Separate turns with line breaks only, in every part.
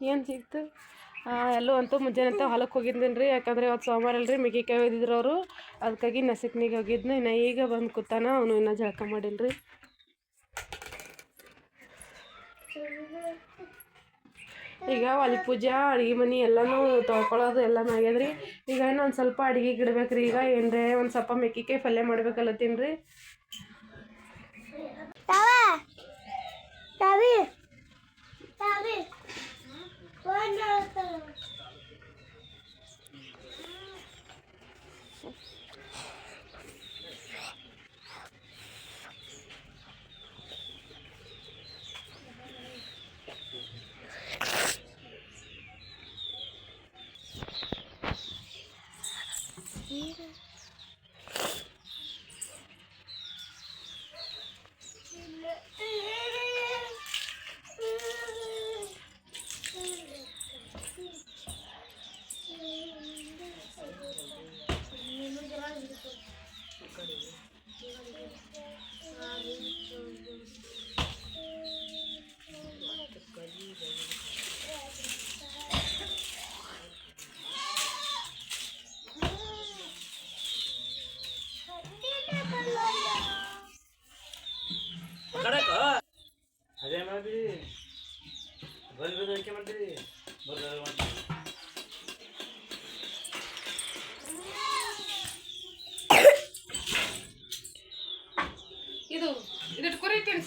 ಏನು ಸಿಕ್ತು ಎಲ್ಲೂ ಅಂತೂ ಮುಂಜಾನೆ ಅಂತ ಹೊಲಕ್ಕೆ ಹೋಗಿದ್ದೀನಿ ರೀ ಯಾಕಂದರೆ ಇವತ್ತು ಸೋಮವಾರ ಅಲ್ರಿ, ಮೆಕ್ಕೆಕಾಯಿ ಒಯ್ದಿದ್ರು ಅವರು. ಅದಕ್ಕಾಗಿ ನಸಿಕ್ನಿಗೆ ಹೋಗಿದ್ನು. ಇನ್ನು ಈಗ ಬಂದು ಕೂತಾನ, ಅವನು ಇನ್ನೂ ಜಳಕ ಮಾಡಿಲ್ಲ ರೀ ಈಗ ಒಲಿ ಪೂಜೆ, ಅಡುಗೆ ಮನೆ ಎಲ್ಲನೂ ತೊಳ್ಕೊಳ್ಳೋದು ಎಲ್ಲನೂ ರೀ ಈಗ ಇನ್ನೊಂದು ಸ್ವಲ್ಪ ಅಡುಗೆಗೆ ಗಿಡಬೇಕ್ರಿ ಈಗ ಏನ್ರೆ, ಒಂದು ಸ್ವಲ್ಪ ಮೆಕ್ಕಿಕಾಯಿ ಪಲ್ಯ ಮಾಡ್ಬೇಕಲ್ಲತ್ತೀನಿ ರೀ Jesus.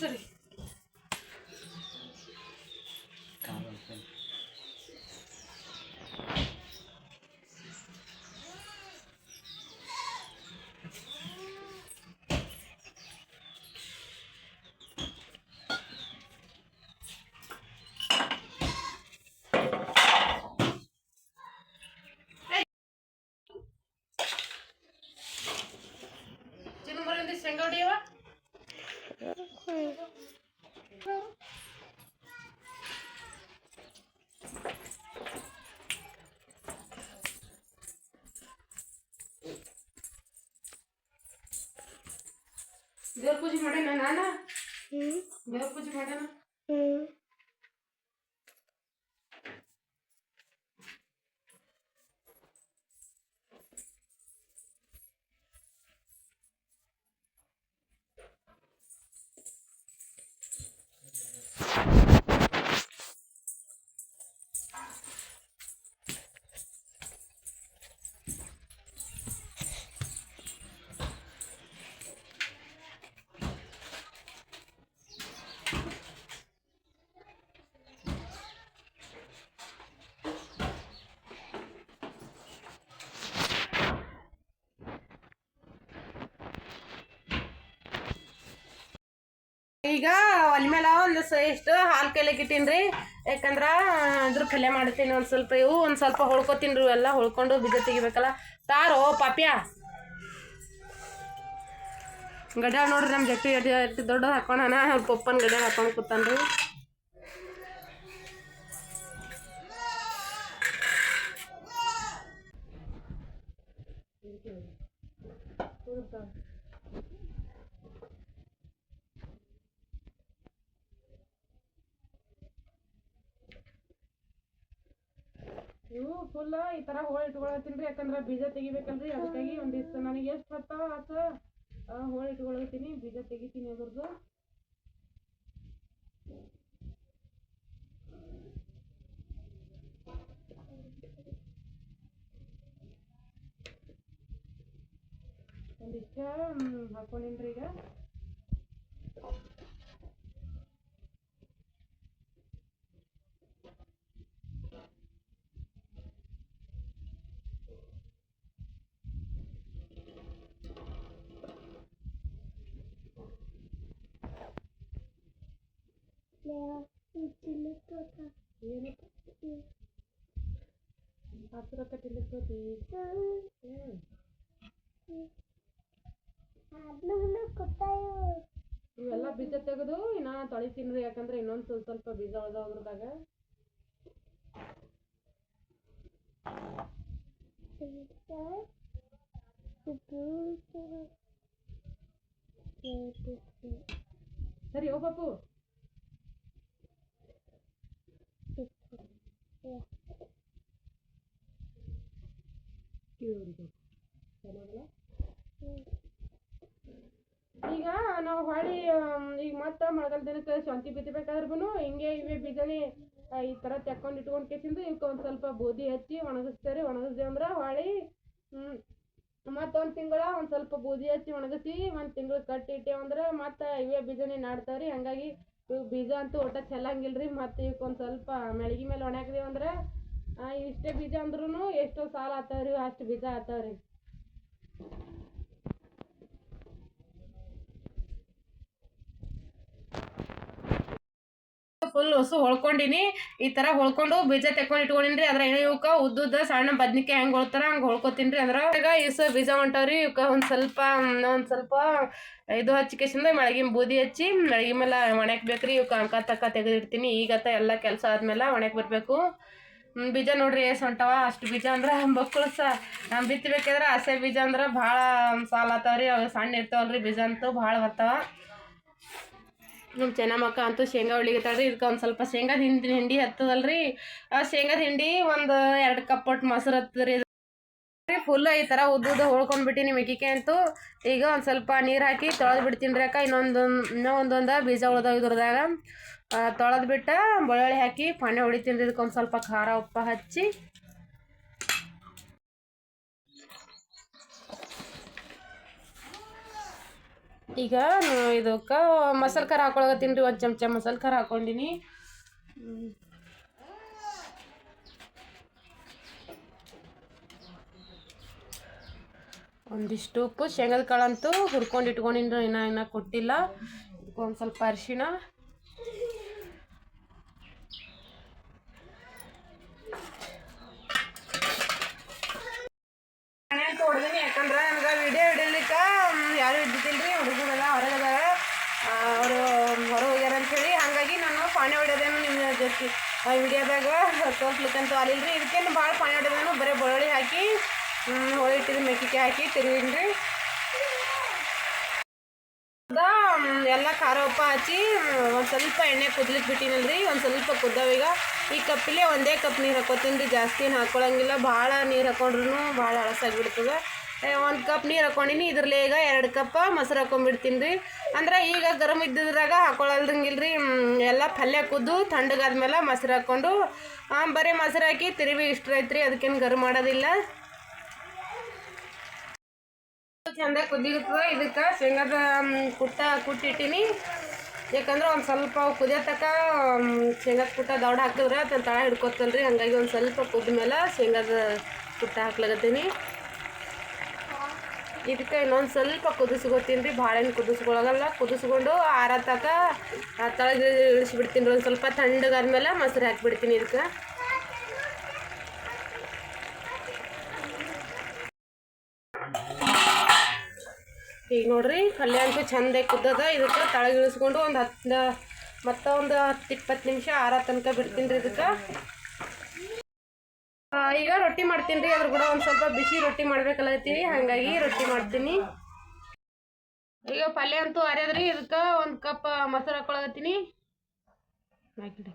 ಸರಿ. ದೇವ್ರ ಪೂಜೆ ಮಾಡೇನ ನಾನ ದೇವ್ರ ಪೂಜೆ ಈಗ ಒಲೆ ಮೇಲೆ ಒಂದು ಸ ಇಷ್ಟು ಹಾಲು ರೀ ಯಾಕಂದ್ರೆ ಅದ್ರ ಪಲ್ಯ ಮಾಡ್ತೀನಿ ಒಂದು ಸ್ವಲ್ಪ ಇವು, ಒಂದು ಸ್ವಲ್ಪ ಹೊಳ್ಕೊತೀನಿ ರೀ ಎಲ್ಲ ಹೊಳ್ಕೊಂಡು ಬೀಜ ತೆಗಿಬೇಕಲ್ಲ. ತಾರೋ ಪಾಪ್ಯ. ಗಡ್ಯಾಳ ನೋಡ್ರಿ ನಮ್ಮ ಜಟ್ಟಿ ದೊಡ್ಡದು ದೊಡ್ಡ ಹಾಕೊಂಡಾನ, ಅವ್ರ ಪಪ್ಪನ ಗಡ್ಯಾಳ ಹಾಕೊಂಡು ಕೂತಾನ ಇವು ಫುಲ್ ಈ ಥರ ಹೋಳು ಇಟ್ಕೊಳತ್ತೀನಿ ರೀ. ಯಾಕಂದ್ರೆ ಬೀಜ ತೆಗಿಬೇಕಲ್ರಿ, ಅದಕ್ಕಾಗಿ ಒಂದಿಷ್ಟು ನನಗೆ ಎಷ್ಟು ಬರ್ತಾವ ಅಷ್ಟು ಹೋಳು ಇಟ್ಕೊಳತ್ತೀನಿ ಬೀಜ ತೆಗಿತೀನಿ ಅದ್ರದ್ದು. ಒಂದಿಷ್ಟ ಹಾಕೊಂಡಿನ್ರಿ ಈಗ. ಏನಕ್ಕೆ ಹತ್ತು ರೊಕ್ಕ ತಿನ್ಲಿಕ್ಕೆ ಇವೆಲ್ಲ ಬೀಜ ತೆಗೆದು ಇನ್ನ ತೊಳಿ ತಿನ್ರಿ, ಯಾಕಂದ್ರೆ ಇನ್ನೊಂದು ಸ್ವಲ್ಪ ಸ್ವಲ್ಪ ಬೀಜ ಉಳ್ದಾವ ಅದ್ರದಾಗ. ಸರಿ ಓ ಪಾಪು ಈಗ ನಾವು ಹೊಳಿ ಈಗ ಮತ್ತೆ ಮಳೆಗಾಲ ದಿನಕ್ಕೆ ಶಾಂತಿ ಬಿತ್ತಬೇಕಾದ್ರೂ ಹಿಂಗೆ ಇವೆ ಬೀಜನೇ ಈ ಥರ ತೆಕ್ಕೊಂಡು ಇಟ್ಕೊಂಡು ಕೇಸಿಂದ ಇವಕ್ಕೆ ಒಂದು ಸ್ವಲ್ಪ ಬೂದಿ ಹಚ್ಚಿ ಒಣಗಿಸ್ತಾರೆ ಒಣಗಿಸ್ದೆ ಅಂದ್ರೆ ಹೊಳಿ ಮತ್ತೊಂದು ತಿಂಗಳ ಒಂದು ಸ್ವಲ್ಪ ಬೂದಿ ಹಚ್ಚಿ ಒಣಗಿಸಿ ಒಂದು ತಿಂಗಳು ಕಟ್ಟಿ ಇಟ್ಟೇವು ಅಂದ್ರೆ ಮತ್ತೆ ಇವೇ ಬೀಜನೇ ನಾಡ್ತಾವ್ರಿ. ಹಂಗಾಗಿ ಇವು ಬೀಜ ಅಂತೂ ಒಟ್ಟ ಚೆಲ್ಲಂಗಿಲ್ಲ ರೀ ಮತ್ತು ಇವಕ್ಕೆ ಒಂದು ಸ್ವಲ್ಪ ಮೆಳಗಿ ಮೇಲೆ ಒಣ ಹಾಕಿದೇವು ಅಂದ್ರೆ ಇಷ್ಟೇ ಬೀಜ ಅಂದ್ರೂ ಎಷ್ಟೋ ಸಾಲ ಆತಾವ್ರಿ, ಅಷ್ಟು ಬೀಜ ಆತಾವ್ರಿ. ಫುಲ್ ಹೊಸು ಹೊಳ್ಕೊಂಡಿನಿ. ಈ ಥರ ಹೊಳ್ಕೊಂಡು ಬೀಜ ತೆಕ್ಕೊಂಡು ಇಟ್ಕೊಂಡಿನ್ರಿ. ಅದ್ರ ಇವಕ್ಕೆ ಉದ್ದುದ್ದ, ಸಣ್ಣ ಬದ್ನಿಕಾಯಿ ಹೆಂಗೆ ಹೊಳ್ತಾರ ಹಂಗೆ ಹೊಳ್ಕೊತೀನಿ ಅಂದ್ರೆ. ಈಗ ಇಸು ಬೀಜ ಹೊಂಟವ್ರಿ. ಇವಕ್ಕೆ ಒಂದು ಸ್ವಲ್ಪ ಒಂದು ಸ್ವಲ್ಪ ಇದು ಹಚ್ಚಿಕೆಸಿಂದ ಮಳಗಿನ ಬೂದಿ ಹಚ್ಚಿ, ಮಳಗಿ ಮೇಲೆ ಒಣಕ್ ಬೇಕ್ರಿ ಇವಕ್ಕೆ ಅಂಕ ತಕ್ಕ ತೆಗೆದಿಡ್ತೀನಿ. ಈಗತ್ತ ಎಲ್ಲ ಕೆಲಸ ಆದ್ಮೇಲೆ ಒಣಕ್ ಬರಬೇಕು ಬೀಜ ನೋಡ್ರಿ, ಏಸ್ ಹೊಂಟವ. ಅಷ್ಟು ಬೀಜ ಅಂದ್ರೆ ಮಕ್ಕಳು ಸ ಬಿತ್ತಬೇಕಾದ್ರೆ ಹಸೆ ಬೀಜ ಅಂದ್ರೆ ಭಾಳ ಸಾಲ ಆತಾವ್ರಿ. ಅವು ಸಣ್ಣ ಇರ್ತಾವಲ್ರಿ, ಬೀಜ ಅಂತೂ ಭಾಳ ಬರ್ತಾವ. ನಮ್ಮ ಚೆನ್ನಮ್ಮಕ್ಕ ಅಂತೂ ಶೇಂಗಾ ಉಳಿಗತ್ತಾಳ್ರಿ ಇದಕ್ಕೆ ಒಂದು ಸ್ವಲ್ಪ ಶೇಂಗಾದ ಹಿಂಡಿ ಹಿಂಡಿ ಹತ್ತದಲ್ರಿ. ಆ ಶೇಂಗಾದ ಹಿಂಡಿ ಒಂದು ಎರಡು ಕಪ್ ಒಟ್ಟು ಮೊಸರು ಹತ್ತದ್ರಿ. ಫುಲ್ ಈ ಥರ ಉದ್ದುದ್ದ ಹೋಳ್ಕೊಂಡ್ಬಿಟ್ಟಿನಿ ಮೆಕ್ಕಿಕೆ ಅಂತೂ. ಈಗ ಒಂದು ಸ್ವಲ್ಪ ನೀರು ಹಾಕಿ ತೊಳೆದು ಬಿಡ್ತೀನಿ ರೀ ಅಕ್ಕ. ಇನ್ನೊಂದು ಇನ್ನೂ ಒಂದೊಂದು ಬೀಜ ಉಳ್ದಾವ ಇದ್ರದಾಗ. ತೊಳೆದು ಬಿಟ್ಟ ಬೆಳ್ಳುಳ್ಳಿ ಹಾಕಿ ಪಾನೆ ಹೊಡಿತೀನಿ ರೀ, ಇದಕ್ಕೆ ಒಂದು ಸ್ವಲ್ಪ ಖಾರ ಉಪ್ಪು ಹಚ್ಚಿ. ಈಗ ಇದಕ್ಕೆ ಮಸಾಲೆ ಖಾರ ಹಾಕೊಳಗತ್ತೀನಿ ರೀ, ಒಂದು ಚಮಚ ಮಸಾಲೆ ಖಾರ ಹಾಕೊಂಡಿನಿ. ಒಂದಿಷ್ಟು ಉಪ್ಪು, ಶೇಂಗದ ಕಾಳಂತೂ ಹುರ್ಕೊಂಡು ಇಟ್ಕೊಂಡಿನಿ ಇನ್ನೂ ಇನ್ನೂ ಕೊಟ್ಟಿಲ್ಲ. ಒಂದು ಸ್ವಲ್ಪ ಅರಿಶಿಣ ಮನೆ ಅಂತ ಹೊಡೆದಿನಿ ಯಾಕಂದ್ರೆ ನನಗೆ ವಿಡಿಯೋ ಹಿಡಿಲಿಕ್ಕೆ ಯಾರು ಇದ್ದಿದ್ದಿಲ್ರಿ ಹುಡುಗರೆಲ್ಲ ಹೊರಗದಾರ ಅವರು ಹೊರ ಹೋಗ್ಯಾರ ಅಂತೇಳಿ ಹಾಗಾಗಿ ನಾನು ಪಾಣಿ ಹೊಡೆಯೋದೇನು ನಿಮ್ಮ ಹಿಡಿಯೋದಾಗ ತೋರ್ಸ್ಲಿಕ್ಕಂತೂ ಅಲ್ಲಿಲ್ರಿ ಇದಕ್ಕೇನು ಭಾಳ ಪಾನಿ ಹೊಡೆದೇನು ಬರೀ ಬೆಳ್ಳುಳ್ಳಿ ಹಾಕಿ ಹೋಳಿ ಇಟ್ಟಿದ್ದು ಮೆಕ್ಕಿಕಾಯಿ ಹಾಕಿ ತಿರುಗಿನ್ರಿ ಎಲ್ಲ ಖಾರ ಉಪ್ಪ ಹಚ್ಚಿ ಒಂದು ಸ್ವಲ್ಪ ಎಣ್ಣೆ ಕುದ್ಲಿಕ್ಕೆ ಬಿಟ್ಟಿನಲ್ರಿ. ಒಂದು ಸ್ವಲ್ಪ ಕುದ್ದಾವೀಗ ಈ ಕಪ್ಪಿಲೆ ಒಂದೇ ಕಪ್ ನೀರು ಹಾಕೋತೀನಿ ರೀ ಜಾಸ್ತಿ ಏನು ಹಾಕ್ಕೊಳಂಗಿಲ್ಲ ಭಾಳ ನೀರು ಹಾಕೊಂಡ್ರು ಭಾಳ ಹಳಸಾಗಿಬಿಡ್ತದೆ ಒಂದು ಕಪ್ ನೀರು ಹಾಕೊಂಡಿನಿ ಇದ್ರಲ್ಲಿ ಈಗ ಎರಡು ಕಪ್ ಮೊಸರು ಹಾಕೊಂಡ್ಬಿಡ್ತೀನಿ ರೀ. ಅಂದ್ರೆ ಈಗ ಗರಮ್ ಇದ್ದಿದ್ರಾಗ ಹಾಕೊಳಲ್ದಂಗಿಲ್ಲ ರೀ ಎಲ್ಲ ಪಲ್ಯ ಕುದ್ದು ತಣ್ಣಗಾದ್ಮೇಲೆ ಮೊಸರು ಹಾಕ್ಕೊಂಡು ಬರೀ ಮೊಸರು ಹಾಕಿ ತಿರುವಿ ಇಷ್ಟ ಐತ್ರಿ ಅದಕ್ಕೇನು ಗರಮ್ ಮಾಡೋದಿಲ್ಲ. ಚಂದ ಕುದಿರ್ತದ ಇದಕ್ಕೆ ಶೇಂಗಾದ ಕುಟ್ಟ ಕುಟ್ಟಿಟ್ಟಿನಿ. ಯಾಕಂದ್ರೆ ಒಂದು ಸ್ವಲ್ಪ ಕುದಿಯತಕ್ಕ ಕುದಿಯೋ ತಕ ಶೇಂಗಾದ ಕುಟ್ಟ ದೌಡ ಹಾಕಿದ್ರೆ ತಳ ಹಿಡ್ಕೊತಲ್ರಿ. ಹಂಗಾಗಿ ಒಂದು ಸ್ವಲ್ಪ ಕುದ್ದ ಮೇಲೆ ಶೇಂಗಾದ ಕುಟ್ಟ ಹಾಕ್ಲಾಗತ್ತೀನಿ ಇದಕ್ಕೆ ಇನ್ನೊಂದು ಸ್ವಲ್ಪ ಕುದಿಸ್ಕೊತೀನಿ ರೀ, ಭಾಳ ಏನು ಕುದಿಸ್ಕೊಳಗಲ್ಲ. ಕುದಿಸ್ಕೊಂಡು ಆರ ತಕ ತಳಗೆ ಇಳಿಸ್ಬಿಡ್ತೀನಿ ರೀ, ಒಂದು ಸ್ವಲ್ಪ ತಣ್ಣಗಾದ್ಮೇಲೆ ಮೊಸರು ಹಾಕ್ಬಿಡ್ತೀನಿ ಇದಕ್ಕೆ. ಈಗ ನೋಡ್ರಿ, ಪಲ್ಯ ಅಂತೂ ಚಂದ ಕುದ್ದದ. ಇದಕ್ಕೆ ತಳಗಿಳಿಸ್ಕೊಂಡು ಒಂದು ಹತ್ತು ಮತ್ತೆ ಒಂದು ಹತ್ತು ಇಪ್ಪತ್ತು ನಿಮಿಷ ಆರ ತನಕ ಬಿಡ್ತೀನಿ ರೀ ಇದಕ್ಕೆ. ಈಗ ರೊಟ್ಟಿ ಮಾಡ್ತೀನಿ ರೀ, ಅದ್ರ ಕೂಡ ಒಂದು ಸ್ವಲ್ಪ ಬಿಸಿ ರೊಟ್ಟಿ ಮಾಡ್ಬೇಕಲ್ಲತ್ತೀವಿ ಹಾಗಾಗಿ ರೊಟ್ಟಿ ಮಾಡ್ತೀನಿ. ಈಗ ಪಲ್ಯ ಅಂತೂ ಅರ್ಯದ್ರಿ ಇದಕ್ಕೆ ಒಂದು ಕಪ್ ಮೊಸರು ಹಾಕೊಳಗತ್ತೀನಿ ಹಾಕಿಡಿ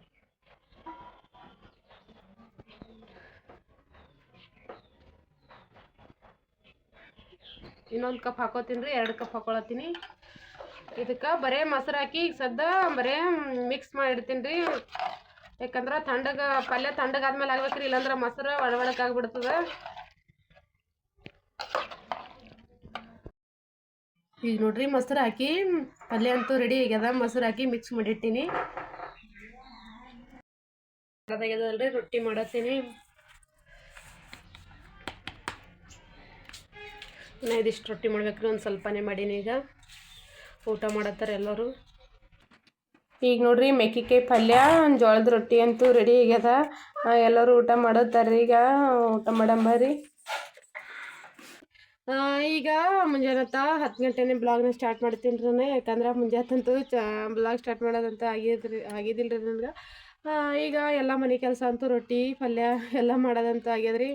ಇನ್ನೊಂದು ಕಪ್ ಹಾಕೋತೀನಿ ರೀ, ಎರಡು ಕಪ್ ಹಾಕೊಳತ್ತೀನಿ. ಇದಕ್ಕೆ ಬರೇ ಮೊಸರು ಹಾಕಿ ಈಗ ಸದ್ದ ಬರೇ ಮಿಕ್ಸ್ ಮಾಡಿಡ್ತೀನಿ ರೀ. ಯಾಕಂದ್ರೆ ತಣ್ಣಗೆ ಪಲ್ಯ ತಣ್ಣಗಾದ್ಮೇಲೆ ಆಗ್ಬೇಕ್ರಿ, ಇಲ್ಲಾಂದ್ರೆ ಮೊಸರು ಒಳಗೊಳಕ್ಕೆ ಆಗ್ಬಿಡ್ತದೆ ಈಗ ನೋಡ್ರಿ, ಮೊಸರು ಹಾಕಿ ಪಲ್ಯ ಅಂತೂ ರೆಡಿ ಆಗ್ಯದ. ಮೊಸರು ಹಾಕಿ ಮಿಕ್ಸ್ ಮಾಡಿಟ್ಟಿನಿ. ಅದಾಗ್ಯದಲ್ರಿ, ರೊಟ್ಟಿ ಮಾಡತ್ತೀನಿ. ನಾ ಇದಿಷ್ಟು ರೊಟ್ಟಿ ಮಾಡ್ಬೇಕ್ರಿ, ಒಂದು ಸ್ವಲ್ಪನೇ ಮಾಡೀನಿ ಈಗ. ಊಟ ಮಾಡತ್ತಾರೆ ಎಲ್ಲರೂ. ಈಗ ನೋಡ್ರಿ ಮೆಕ್ಕಿಕಾಯಿ ಪಲ್ಯ ಜೋಳದ ರೊಟ್ಟಿ ಅಂತೂ ರೆಡಿ ಆಗ್ಯದ. ಎಲ್ಲರೂ ಊಟ ಮಾಡತ್ತಾರೆ ಈಗ. ಊಟ ಮಾಡಂಬರಿ ಈಗ ಮುಂಜಾನೆ ಹತ್ತು ಗಂಟೆನೇ ಬ್ಲಾಗ್ನ ಸ್ಟಾರ್ಟ್ ಮಾಡ್ತೀನಿ ರೀ ಯಾಕಂದ್ರೆ ಮುಂಜಾನಂತೂ ಚ, ಬ್ಲಾಗ್ ಸ್ಟಾರ್ಟ್ ಮಾಡೋದಂತ ಆಗಿದ್ರಿ ಆಗಿದ್ದಿಲ್ಲ ರೀ ನನಗೆ ಈಗ ಎಲ್ಲ ಮನೆ ಕೆಲಸ ಅಂತೂ ರೊಟ್ಟಿ, ಪಲ್ಯ ಎಲ್ಲ ಮಾಡೋದಂತ ಆಗ್ಯದ್ರಿ.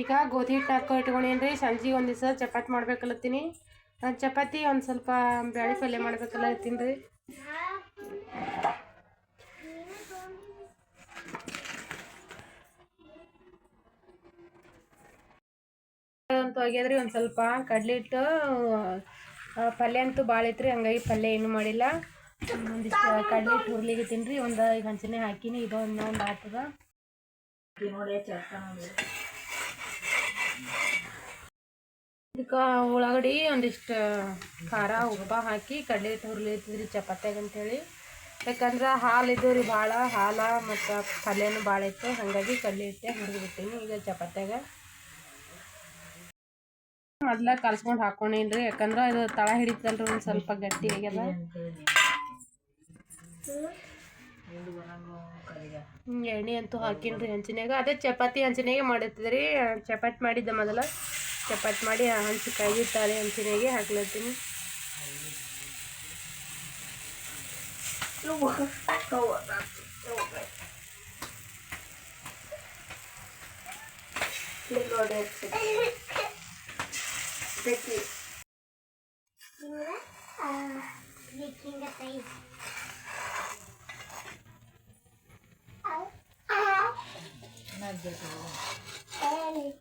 ಈಗ ಗೋಧಿ ಹಿಟ್ಟು ಹಾಕೋ ಇಟ್ಕೊಂಡೇನ್ರಿ. ಸಂಜೆ ಒಂದು ದಿವಸ ಚಪಾತಿ ಮಾಡ್ಬೇಕಲ್ಲತ್ತೀನಿ. ಚಪಾತಿ ಒಂದು ಸ್ವಲ್ಪ ಬ್ಯಾಳೆ ಪಲ್ಯ ಮಾಡ್ಬೇಕಲ್ಲತ್ತೀನಿ ರೀ ಅಂತೂ ಒಂದು ಸ್ವಲ್ಪ ಕಡ್ಲೆ ಹಿಟ್ಟು ಪಲ್ಯ ಅಂತೂ ಭಾಳ ಐತ್ರಿ, ಹಂಗಾಗಿ ಪಲ್ಯ ಏನು ಮಾಡಿಲ್ಲ. ಒಂದಿಷ್ಟು ಕಡ್ಲೆ ಹಿಟ್ಟು ಹುರ್ಲಿಗೆ ತಿನ್ರಿ ಒಂದು ಈಗ ಹಂಚನೆ ಹಾಕಿನಿ, ಇದೊಂದು ಒಂದು ಆತದ. ಆಗ್ತದ ಇದಕ್ಕೆ ಉಳ್ಳಾಗಡ್ಡಿ ಒಂದಿಷ್ಟು ಖಾರ, ಉಪ್ಪ ಹಾಕಿ, ಕಡಲೆ ಹಿಟ್ಟು ಹುರ್ಲಿತ್ತಿದ್ರಿ ಚಪಾತ್ಯಾಗ ಅಂತೇಳಿ. ಯಾಕಂದ್ರೆ ಹಾಲು ಇದ್ದು ರೀ ಭಾಳ, ಹಾಲು ಮತ್ತು ಪಲ್ಯನೂ ಭಾಳ ಇತ್ತು. ಹಾಗಾಗಿ ಕಡಲೆ ಹಿಟ್ಟೆ ಹುರಿದ್ಬಿಟ್ಟಿನಿ ಈಗ ಚಪಾತ್ಯಾಗ. ಮೊದ್ಲ ಕಲ್ಸ್ಕೊಂಡು ಹಾಕೊಂಡೇನ್ರಿ ಯಾಕಂದ್ರೆ ಇದು ತಳ ಹಿಡಿತಲ್ರಿ ಒಂದು ಸ್ವಲ್ಪ ಗಟ್ಟಿ ಆಗ್ಯದ. ಎಣ್ಣೆ ಅಂತೂ ಹಾಕಿನ್ರಿ ಹಂಚಿನಾಗ ಅದೇ ಚಪಾತಿ ಹಂಚಿನಾಗೆ ಮಾಡತ್ತಿದ್ರಿ ಚಪಾತಿ ಮಾಡಿದ್ದೆ ಮೊದಲ ಚಪಾತಿ ಮಾಡಿ ಹಂಚಿ ಕಾಯಿತಾರೆ ಹಂಚಿನಾಗೆ ಹಾಕ್ಲತ್ತೀನಿ Thank you. that's. Oh!